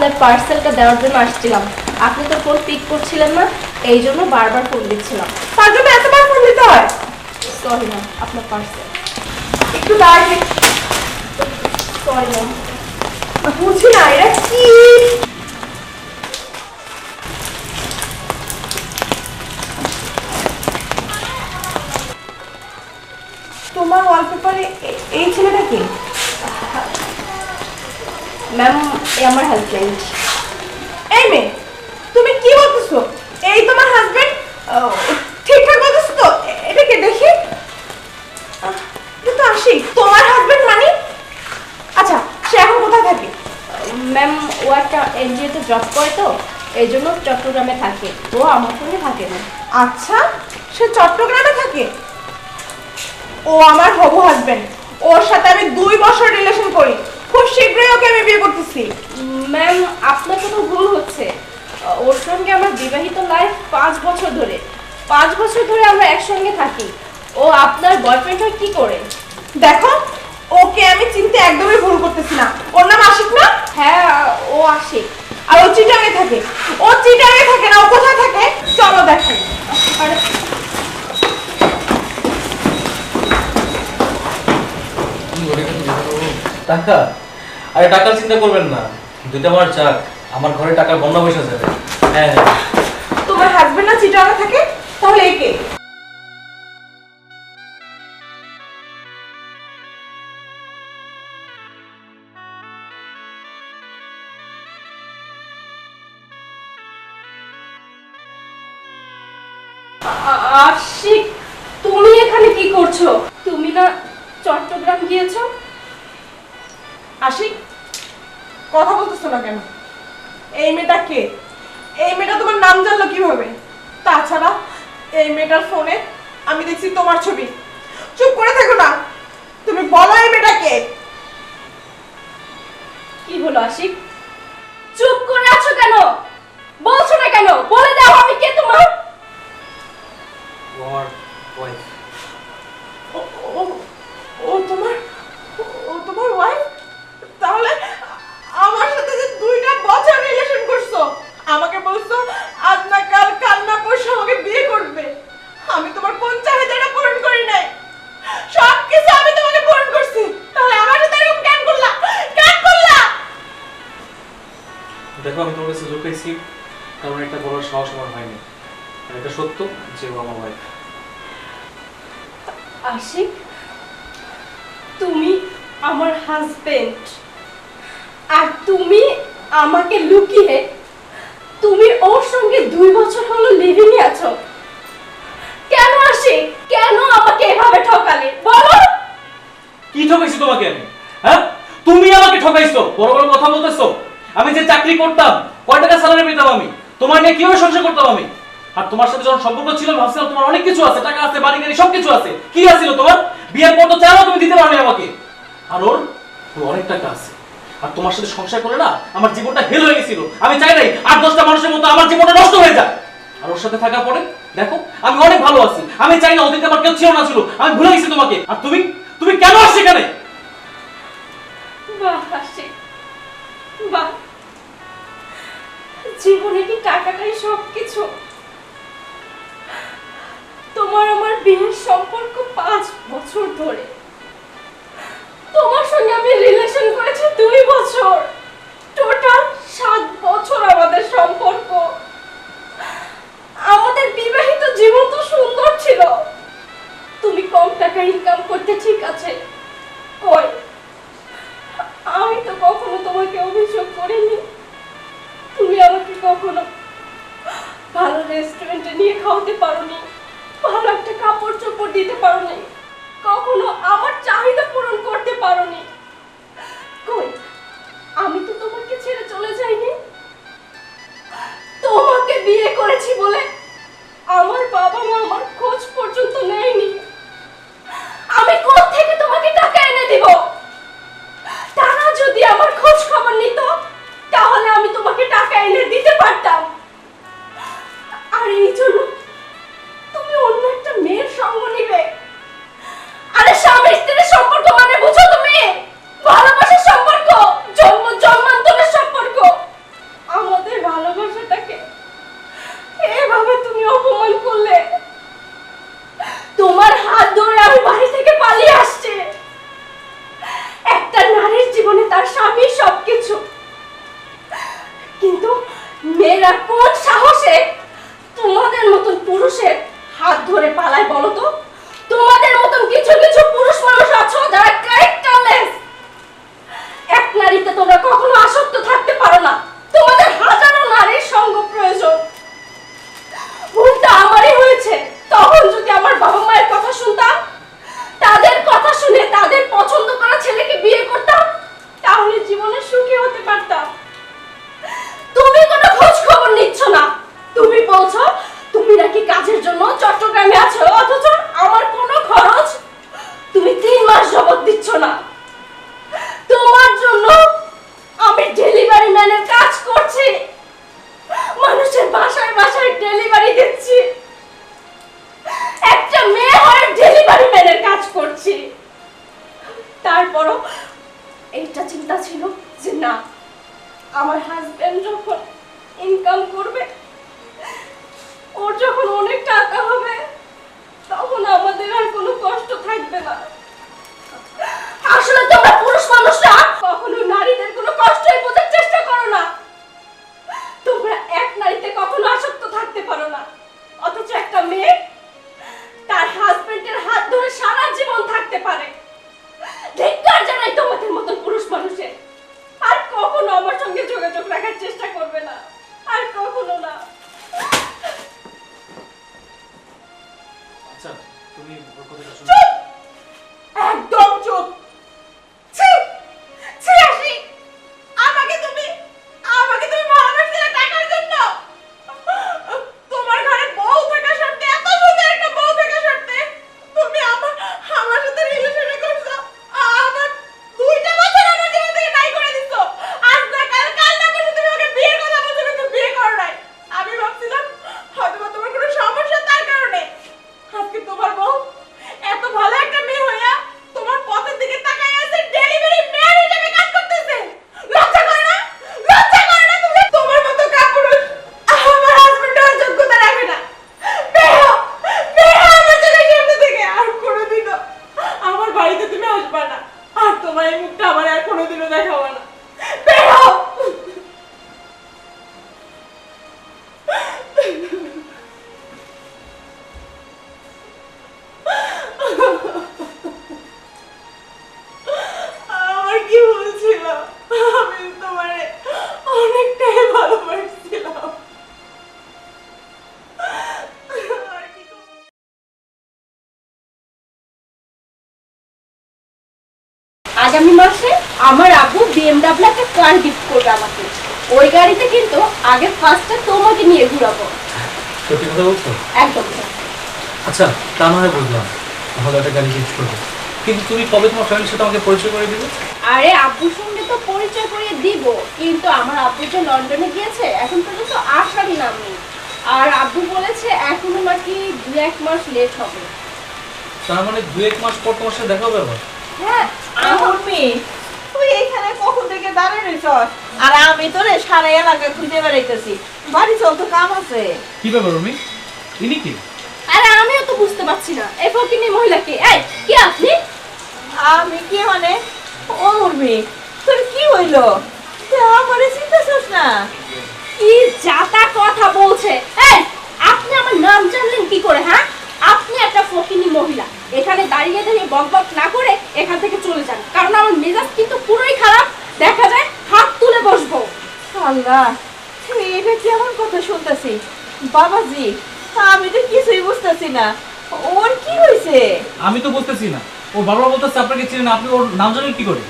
আপনার পার্সেলটা দেওয়ার জন্য আসছিলাম। আপনি তো ফোন পিক করছিলেন না, এই জন্য বারবার ফোন দিচ্ছিলাম। তার জন্য এতবার ফোন দিতে হয়? সরি ম্যাম আপনার পার্সেল একটু দাঁড়িয়ে সরি ম্যাম বুঝি না, এরা কি? তোমার ওয়ালপেপারে এই ছেলেটা কি? ম্যাম এ আমার হাজব্যান্ড এই মেয়ে তুমি কি বলতেছো? এই তোমার হাজবেন্ড ঠিকঠাক বলতেছো তো? এ- এটা কে দেখি? তো আসি তোমার হাজবেন্ড মানে? আচ্ছা সে এখন কোথায় থাকে? ম্যাম ও একটা এনজিওতে জব করে তো এই জন্য চট্টগ্রামে থাকে। ও আমার সঙ্গে থাকে না। আচ্ছা সে চট্টগ্রামে থাকে? ও আমার হবু হাজবেন্ড ওর সাথে আমি দুই বছর রিলেশন করি। খুব শীঘ্রই ওকে আমি বিয়ে করতেছি। ম্যাম আপনার কোনো ভুল হচ্ছে। ওর সঙ্গে আমার বিবাহিত লাইফ পাঁচ বছর ধরে। পাঁচ বছর ধরে আমরা একসঙ্গে থাকি। ও আপনার বয়ফ্রেন্ড হয় কি করে? দেখো ওকে আমি চিনতে একদমই ভুল করতেছি না। ওর নাম আশিক না? হ্যাঁ ও আসে আর ও চিটাঙে থাকে। ও চিটাঙে থাকে না ও কোথায় থাকে? চলো দেখাই। আর টাকা? আরে টাকার চিন্তা করবেন না। দুইটা আমার চাক আমার ঘরে টাকার বন্যা বসে যাবে। হ্যাঁ। তোমার হাজবেন্ড না চিটাঙে থাকে? তাহলে একে? আশিক, তুমি এখানে কি করছ? তুমি না চট্টগ্রাম গিয়েছো? আশিক কথা বলতেছো না কেন? এই মেয়েটা কে? এই মেয়েটা তোমার নাম জানলো কীভাবে? তাছাড়া এই মেয়েটার ফোনে আমি দেখছি তোমার ছবি। চুপ করে থাকো না। তুমি বলো এই মেয়েটা কে? কি হলো আশিক? চুপ করে আছো কেন? বলছো না কেন? বলে দাও আমি কে তোমার? লুকাইছি কারণ এটা বলার সাহস আমার হয়নি। আর এটা সত্য যে ও আমার ওয়াইফ আশিক তুমি আমার হাজবেন্ড আর তুমি আমাকে লুকিয়ে তুমি ওর সঙ্গে দুই বছর হলো লিভিং আছো। কেন আশিক? কেন আমাকে এভাবে ঠকালে? বলো! কি ঠকাইছি তোমাকে আমি? হ্যাঁ? তুমি আমাকে ঠকাইছো বড় বড় কথা বলতেছো। আমি যে চাকরি করতাম কয় টাকা স্যালারি পেতাম আমি? তোমার নিয়ে কীভাবে সংসার করতাম আমি? আর তোমার সাথে যখন সম্পর্ক ছিল ভাবছিলাম তোমার অনেক কিছু আছে, টাকা আছে, বাড়ি গাড়ি, সবকিছু আছে। কি আছিল তোমার? বিয়ের পর তো চাইলেও তুমি দিতে পারবে আমাকে। আর ওর? অনেক টাকা আছে। আর তোমার সাথে সংসার করে না, আমার জীবনটা হেল হয়ে গেছিল। আমি চাই নাই আর দশটা মানুষের মতো আমার জীবনটা নষ্ট হয়ে যায় আর ওর সাথে থাকার পরে, দেখো, আমি অনেক ভালো আছি। আমি চাই না অতীতে আমার কেউ ছিল না ছিল। আমি ভুলে গেছি তোমাকে। আর তুমি? তুমি কেন আসছো এখানে? বাহ বাহ। জীবনে কি টাকাটাই সব কিছু তোমার আমার বিয়ের সম্পর্ক পাঁচ বছর ধরে। তোমার সঙ্গে আমি রিলেশন করেছি দুই বছর। টোটাল সাত বছর আমাদের সম্পর্ক। আমাদের বিবাহিত জীবন তো সুন্দর ছিল। তুমি কম টাকা ইনকাম করতে ঠিক আছে। কই? আমি তো কখনো তোমাকে অভিযোগ করিনি। আমাকে কখনো ভালো রেস্টুরেন্টে নিয়ে খাওয়াতে পারোনি, ভালো একটা কাপড় চোপড় দিতে পারোনি, কখনো আমার চাহিদা পূরণ করতে পারোনি। কই, আমি তো তোমাকে ছেড়ে চলে যাইনি। তোমাকে বিয়ে করেছি বলে তা না হয় বুঝলাম। তাহলে একটা গাড়ি গিফট করব। কিন্তু তুমি কবে তোমার ফ্যামিলির সাথে আমাকে পরিচয় করে দিবে? আরে আব্বুর সঙ্গে তো পরিচয় করিয়ে দিব। কিন্তু আমার আব্বু যে লন্ডনে গিয়েছে এখন পর্যন্ত আসারই নাম নেই। আর আব্বু বলেছে এখনও নাকি দু এক মাস লেট হবে। তার মানে দু এক মাস পর তোমার সাথে দেখা হবে আবার? হ্যাঁ আমার মেয়ে তুই এখানে কখন থেকে দাঁড়িয়ে রইছ আর আমি তোরে সারা এলাকা খুঁজে বেড়াইতেছি। বাড়ি চল তো কাম আছে। কি ব্যাপার রমি? ইনি কি? আরে আমিও তো বুঝতে পারছি না। এই ফকিনি মহিলাকে এই কি আপনি? আমি কি মানে? ও মুরমি তোর কি হইল? তুই আমারে চিন্তাছিস না? কি যাতা কথা বলছে? এই আপনি আমার নাম জানলেন কি করে হ্যাঁ? আপনি একটা ফকিনি মহিলা। এখানে দাঁড়িয়ে দাঁড়িয়ে বক বক না করে এখান থেকে চলে যান। কারণ আমার মেজাজ কিন্তু পুরোই খারাপ। দেখা যায় হাত তুলে বসবো। আল্লাহ তুই এটা কেমন কথা শুনতেছি? বাবাজি আমি তো কিছুই বুঝতেছি না। ওর কি হয়েছে? আমি তো বুঝতেছি না। ও বারবার বলতেছে আপনাকে চিনেন আপনি ওর নাম জানেন কি করে?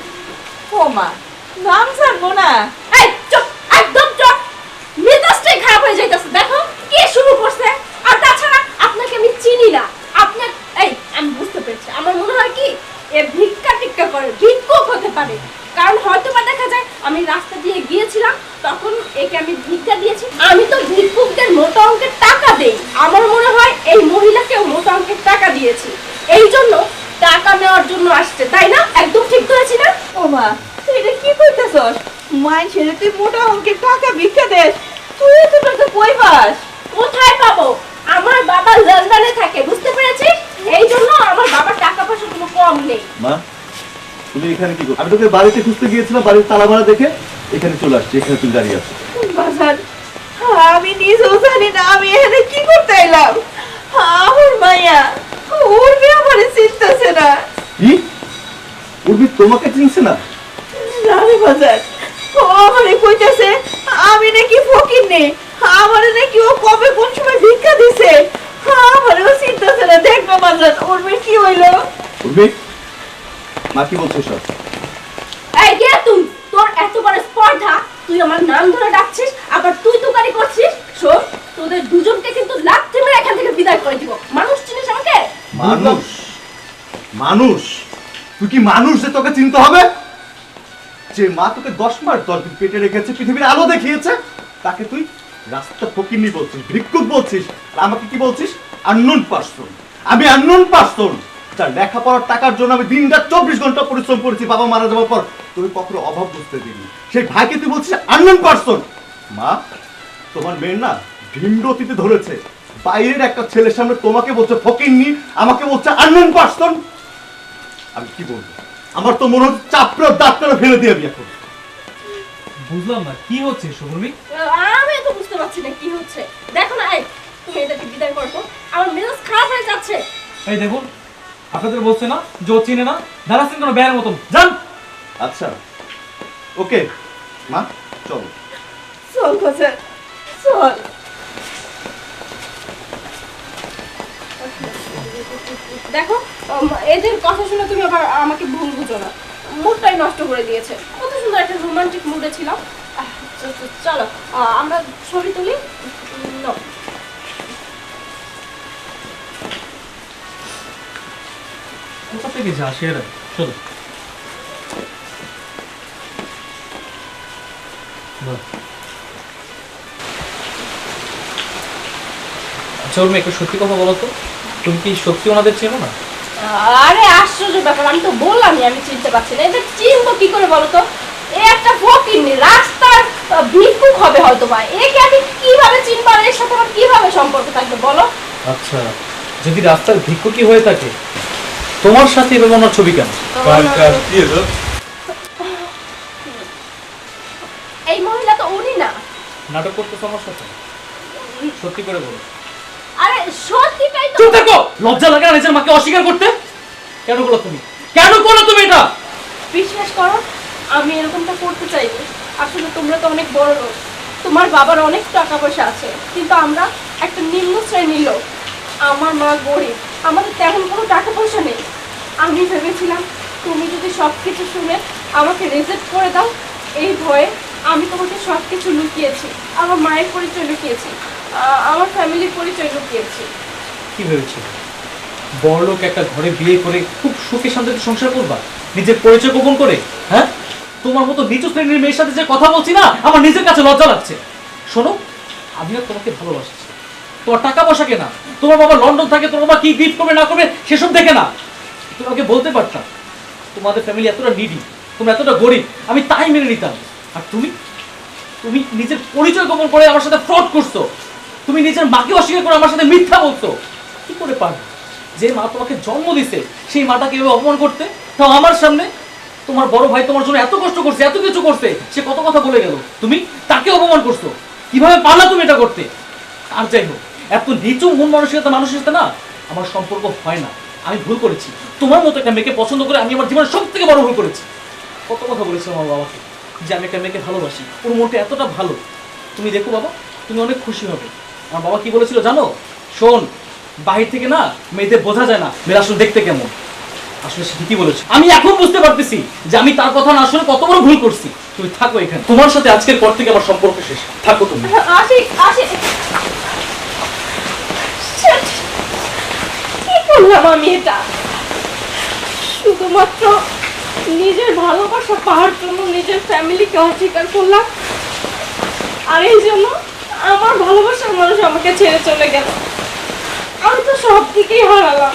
ও মা নাম জানব না। এই চুপ একদম চুপ। মেজাজটাই খারাপ হয়ে যাইতেছে দেখো কে শুরু করছে। আর তাছাড়া আপনাকে আমি চিনি না। আপনি এই আমি বুঝতে পেরেছি। আমার মনে হয় কি এ ভিক্ষা টিক্কা করে ভিক্ষুক হতে পারে। কারণ হয়তো বা দেখা যায় আমি রাস্তা দিয়ে গিয়েছিলাম তখন একে আমি ভিক্ষা দিয়েছি। আমি তো ভিক্ষুকদের মোটা অঙ্কের টাকা দেই আমার মনে হয় এই মহিলাকেও মোটা অঙ্কের টাকা দিয়েছি এই জন্য টাকা নেওয়ার জন্য আসছে তাই না একদম ঠিক ধরেছি না ও মা তুই এটা কি করতেছস মাইন ছেড়ে তুই মোটা অঙ্কের টাকা ভিক্ষা দেস। তুই এত টাকা কই পাস। কোথায় পাবো? আমার বাবা লন্ডনে থাকে বুঝতে পেরেছিস? এই জন্য আমার বাবার টাকা পয়সা কোনো কম নেই। মা তুমি এখানে কি করো আমি তোকে বাড়িতে খুঁজতে গিয়েছিলাম বাড়ির তালা মারা দেখে। এখানে চলে আসছি এখানে তুমি দাঁড়িয়ে আছো। বাজার আমি নিজেও জানি না আমি এখানে কি করতে এলাম? আমার মাইয়া উর্মি আমারে চিনতেছে না। কি? উর্মি তোমাকে চিনছে না? জানি বাজার। ও আমারে কইতেছে আমি নাকি ফকির নেই আমারে নাকি ও কবে কোন সময় ভিক্ষা দিছে? আমারে ও চিনতেছে না দেখবে বাজার উর্মির কি হইল? উর্মি মা কি বলছো সব? এই কে তুই? তোর এত বড় স্পর্ধা? তুই আমার নাম ধরে ডাকছিস আবার তুই তুকারি করছিস? শোন তোদের দুজনকে কিন্তু লাথি মেরে এখান থেকে বিদায় করে দিব। মানুষ চিনিস আমাকে? মানুষ? মানুষ? তুই কি মানুষ যে তোকে চিনতে হবে? যে মা তোকে দশ মাস দশ দিন পেটে রেখেছে, পৃথিবীর আলো দেখিয়েছে, তাকে তুই রাস্তা ফকিরনি বলছিস, ভিক্ষুক বলছিস, আর আমাকে কি বলছিস? Unknown person. আমি আননোন পার্সন। যার লেখাপড়ার টাকার জন্য আমি দিন রাত চব্বিশ ঘণ্টা পরিশ্রম করেছি, বাবা মারা যাওয়ার পর তুই কখনো অভাব বুঝতে দিনি সেই ভাইকে তুই বলছিস আননোন পার্সন। মা, তোমার মেয়ের না ভিন্ড অতীতে ধরেছে। বাইরের একটা ছেলের সামনে তোমাকে বলছে ফকিরনি আমাকে বলছে আননোন পার্সন। আমি কি বলব? আমার তো মনে হচ্ছে চাপড়া দাঁতটা ফেলে দিয়ে আমি এখন। বুঝলাম না কি হচ্ছে শুভমি আমি তো বুঝতে পারছি না কি হচ্ছে। দেখো না এই তুমি এদেরকে বিদায় করো তো আমার মেজাজ খারাপ হয়ে যাচ্ছে। এই দেখুন আপনাদের বলছে না যে ও চিনে না দাঁড়াচ্ছেন কোনো ব্যায়ের মতন। যান! আচ্ছা ওকে। মা চলো। চল বাজার চল। দেখো এদের কথা শুনে তুমি আবার আমাকে ভুল বুঝো না। মুডটাই নষ্ট করে দিয়েছে। কত সুন্দর একটা রোমান্টিক মুডে ছিলাম। চলো আমরা ছবি তুলি? চলো আচ্ছা উর্মি একটু সত্যি কথা বলো তো। তুমি কি সত্যি ওনাদের চেনো না? আরে আশ্চর্য ব্যাপার আমি তো বললামই আমি চিনতে পারছি না। এদের চিনবো কি করে বলো তো? এ একটা ফকিরনি রাস্তার ভিক্ষুক হবে হয়তো বা একে আমি কীভাবে চিনবো আর এর সাথে আমার কীভাবে সম্পর্ক থাকবে বলো? আচ্ছা যদি রাস্তার ভিক্ষুকই হয়ে থাকে তোমার সাথে এভাবে ওনার ছবি কেন? এই মহিলা তো উনি না। নাটক করতে আমার সাথে? সত্যি করে বলো। সত্যিটাই তো। চুপ থাকো! লজ্জা লাগে না নিজের মাকে অস্বীকার করতে? কেন করল তুমি? কেন করল তুমি এটা? বিশ্বাস করো আমি এরকমটা করতে চাইনি। আসলে তোমরা তো অনেক বড় লোক। তোমার বাবার অনেক টাকা পয়সা আছে। কিন্তু আমরা একটা নিম্ন শ্রেণির লোক। আমার মা গরিব। আমাদের তেমন কোনো টাকা পয়সা নেই। আমি ভেবেছিলাম তুমি যদি সব কিছু শুনে আমাকে রেজেক্ট করে দাও এই ভয়ে আমি তোমাকে সব কিছু লুকিয়েছি। আমার মায়ের পরিচয় লুকিয়েছি। আমার ফ্যামিলির পরিচয় লুকিয়েছি। কি ভেবেছিল বড় লোক একটা ঘরে বিয়ে করে খুব সুখে শান্তিতে সংসার করবা? নিজের পরিচয় গোপন করে? হ্যাঁ? তোমার মতো নিচু শ্রেণির মেয়ের সাথে যে কথা বলছি না, আমার নিজের কাছে লজ্জা লাগছে। শোনো, আমি আর তোমাকে ভালোবাসছি। তোমার টাকা পয়সা কেনা, তোমার বাবা লন্ডন থাকে, তোমার বাবা কি গিফট করবে, না করবে, সেসব দেখে না। তোমাকে বলতে পারতাম তোমাদের ফ্যামিলি এতটা নিডি তোমরা এতটা গরিব, আমি তাই মেনে নিতাম। আর তুমি? তুমি নিজের পরিচয় গোপন করে আমার সাথে ফ্রড করছ। তুমি নিজের মাকে অস্বীকার করে আমার সাথে মিথ্যা বলছো। কি করে পারবে? যে মা তোমাকে জন্ম দিছে, সেই মাটাকে এভাবে অপমান করতে? তাও আমার সামনে? তোমার বড় ভাই তোমার জন্য এত কষ্ট করছে, এত কিছু করছে, সে কত কথা বলে গেল? তুমি তাকে অপমান করছ। কীভাবে পারলা তুমি এটা করতে? আর যাই হোক, এত নিচু মন মানসিকতা মানুষের সাথে না আমার সম্পর্ক হয় না। আমি ভুল করেছি। তোমার মতো একটা মেয়েকে পছন্দ করে আমি আমার জীবনের সব থেকে বড় ভুল করেছি। কত কথা বলেছিলাম আমার বাবাকে যে আমি একটা মেয়েকে ভালোবাসি। ওর মনটা এতটা ভালো। তুমি দেখো বাবা, তুমি অনেক খুশি হবে। আমার বাবা কি বলেছিল জানো? শোন, বাহির থেকে না মেয়েদের বোঝা যায় না, মেয়েরা আসলে দেখতে কেমন। আসলে সে ঠিকই বলেছে। আমি এখন বুঝতে পারতেছি যে আমি তার কথা না শুনে কত বড় ভুল করছি। তুমি থাকো এখানে। তোমার সাথে আজকের পর থেকে আমার সম্পর্ক শেষ। থাকো তুমি। আশিক আশিক কি করলাম আমি এটা? শুধুমাত্র নিজের ভালোবাসা পাওয়ার জন্য নিজের ফ্যামিলিকে অস্বীকার করলাম। আর এই জন্য আমার ভালোবাসার মানুষ আমাকে ছেড়ে চলে গেল। আমি তো সব দিকেই হারালাম।